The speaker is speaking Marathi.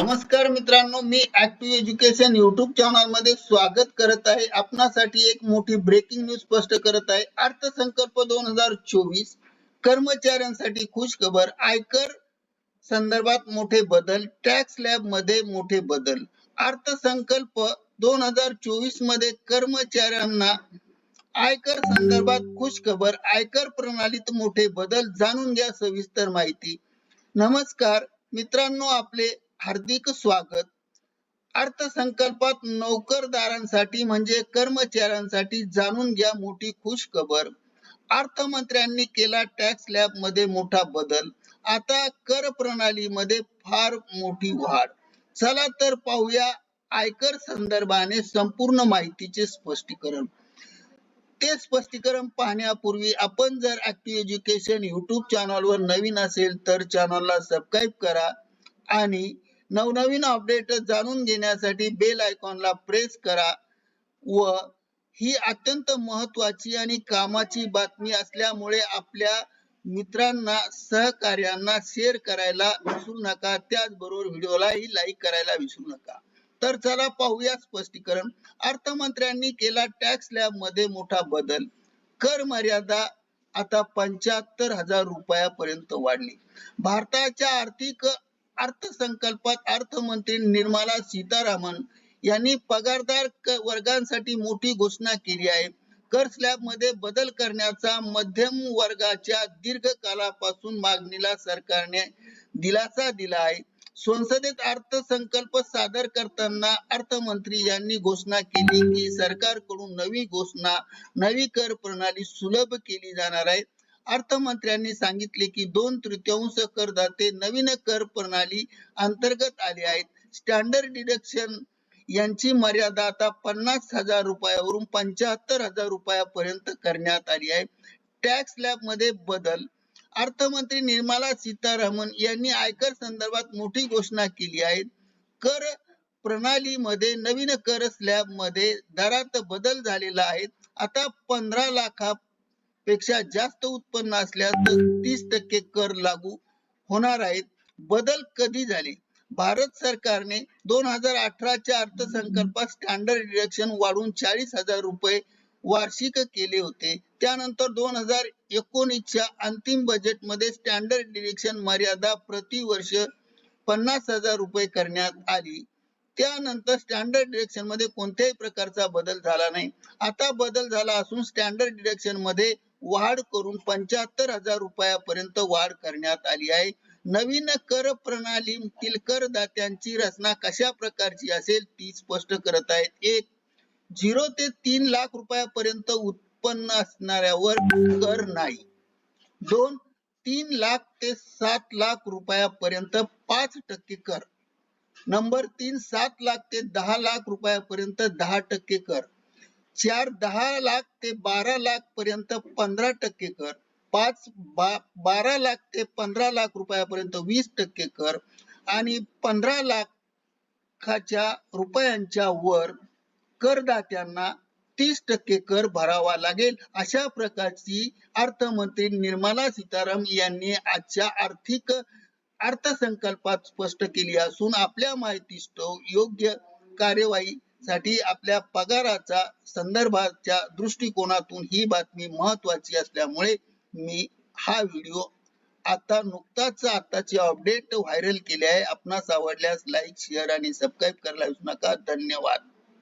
नमस्कार मित्रांनो मी ऍक्टिव्ह एज्युकेशन युट्यूब चॅनलमध्ये स्वागत करत आहे. आपणासाठी एक मोठी ब्रेकिंग न्यूज स्पष्ट करत आहे. अर्थसंकल्प दोन हजार चोवीस कर्मचाऱ्यांसाठी खुश खबर आयकर संदर्भात मोठे बदल टॅक्स लॅबमध्ये मोठे बदल. अर्थसंकल्प दोन हजार चोवीसमध्ये कर्मचाऱ्यांना आयकर संदर्भात खुश खबर आयकर प्रणालीत मोठे बदल जाणून घ्या सविस्तर माहिती. नमस्कार मित्रांनो आपले हार्दिक स्वागत. अर्थसंकल्पात नोकरदारांसाठी म्हणजे कर्मचाऱ्यांसाठी जाणून घ्या मोठी खुश खबर अर्थमंत्र्यांनी केला टॅक्स लॅबमध्ये मोठा बदल. आता कर प्रणालीमध्ये फार मोठी वाढ. चला तर पाहूया आयकर संदर्भाने संपूर्ण माहितीचे स्पष्टीकरण. ते स्पष्टीकरण पाहण्यापूर्वी आपण जर ऍक्टिव्ह एज्युकेशन युट्यूब चॅनलवर नवीन असेल तर चॅनलला सबस्क्राईब करा आणि नवनवीन अपडेट जाणून घेण्यासाठी बेल आयकॉनला प्रेस करा व ही अत्यंत महत्वाची आणि कामाची बातमी असल्यामुळे आपल्या मित्रांना सहकार्यांना शेअर करायला विसरू नका. त्याचबरोबर व्हिडिओलाही लाईक करायला विसरू नका. तर चला पाहूया स्पष्टीकरण. अर्थमंत्र्यांनी केला टॅक्स लॅबमध्ये मोठा बदल. कर मर्यादा आता पंच्याहत्तर हजार रुपयापर्यंत वाढली. भारताच्या आर्थिक अर्थसंकल्पात अर्थमंत्री निर्मला सीतारामन यांनी पगारदार वर्गांसाठी मोठी घोषणा केली आहे. कर स्लॅबमध्ये बदल करण्याचा मध्यम वर्गाच्या दीर्घ कालापासून मागणीला सरकारने दिलासा दिला आहे. संसदेत अर्थसंकल्प सादर करताना अर्थमंत्री यांनी घोषणा केली की सरकारकडून नवी घोषणा नवी कर प्रणाली सुलभ केली जाणार आहे. अर्थमंत्र्यांनी सांगितले की दोन तृतीयांश करदाते नवीन कर प्रणाली अंतर्गत आले आहेत. स्टँडर्ड डिडक्शन यांची मर्यादा आता पन्नास हजार रुपयावरून पंच्याहत्तर हजार रुपयापर्यंत करण्यात आली आहे. टॅक्स स्लॅबमध्ये बदल. अर्थमंत्री निर्मला सीतारामन यांनी आयकर संदर्भात मोठी घोषणा केली आहे. कर प्रणालीमध्ये नवीन कर स्लॅबमध्ये दरात बदल झालेला आहे. आता पंधरा लाखा पेक्षा जास्त उत्पन्न असल्यास तीस टक्के कर लागू होणार आहेत. बदल कधी झाले? भारत सरकारने दोन हजार अठराच्या अर्थसंकल्पात स्टँडर्ड डिडक्शन वाढून चाळीस हजार रुपये वार्षिक केले होते. त्यानंतर दोन हजार एकोणीसच्या अंतिम बजेटमध्ये स्टँडर्ड डिडक्शन मर्यादा प्रतिवर्ष पन्नास हजार रुपये करण्यात आली. त्यानंतर स्टँडर्ड डिडक्शनमध्ये कोणत्याही प्रकारचा बदल झाला नाही. आता बदल झाला असून स्टँडर्ड डिडक्शनमध्ये वाढ करून पंच्याहत्तर हजार रुपयापर्यंत वाढ करण्यात आली आहे. नवीन कर प्रणालीतील करदात्यांची रचना कशा प्रकारची असेल ती स्पष्ट करत आहेत. एक झिरो ते तीन लाख रुपयापर्यंत उत्पन्न असणाऱ्यावर कर नाही. दोन तीन लाख ते सात लाख रुपयापर्यंत पाच टक्के कर. नंबर तीन सात लाख ते दहा लाख रुपयापर्यंत दहा टक्के कर. चार दहा लाख ते बारा लाख पर्यंत पंधरा टक्के कर. पाच बा बारा लाख ते पंधरा लाख रुपयापर्यंत वीस टक्के कर. आणि पंधरा लाखाच्या रुपयांच्या वर करदात्यांना तीस टक्के कर भरावा लागेल अशा प्रकारची अर्थमंत्री निर्मला सीताराम यांनी आजच्या आर्थिक अर्थसंकल्पात स्पष्ट केली असून आपल्या माहितीस्तव योग्य कार्यवाही साठी आपल्या पगाराचा संदर्भाच्या दृष्टिकोनातून ही बातमी महत्वाची असल्यामुळे मी हा व्हिडिओ आता नुकताच आताचे अपडेट व्हायरल केले आहे. आपणास आवडल्यास लाईक शेअर आणि सबस्क्राईब करायला विसरू नका. धन्यवाद.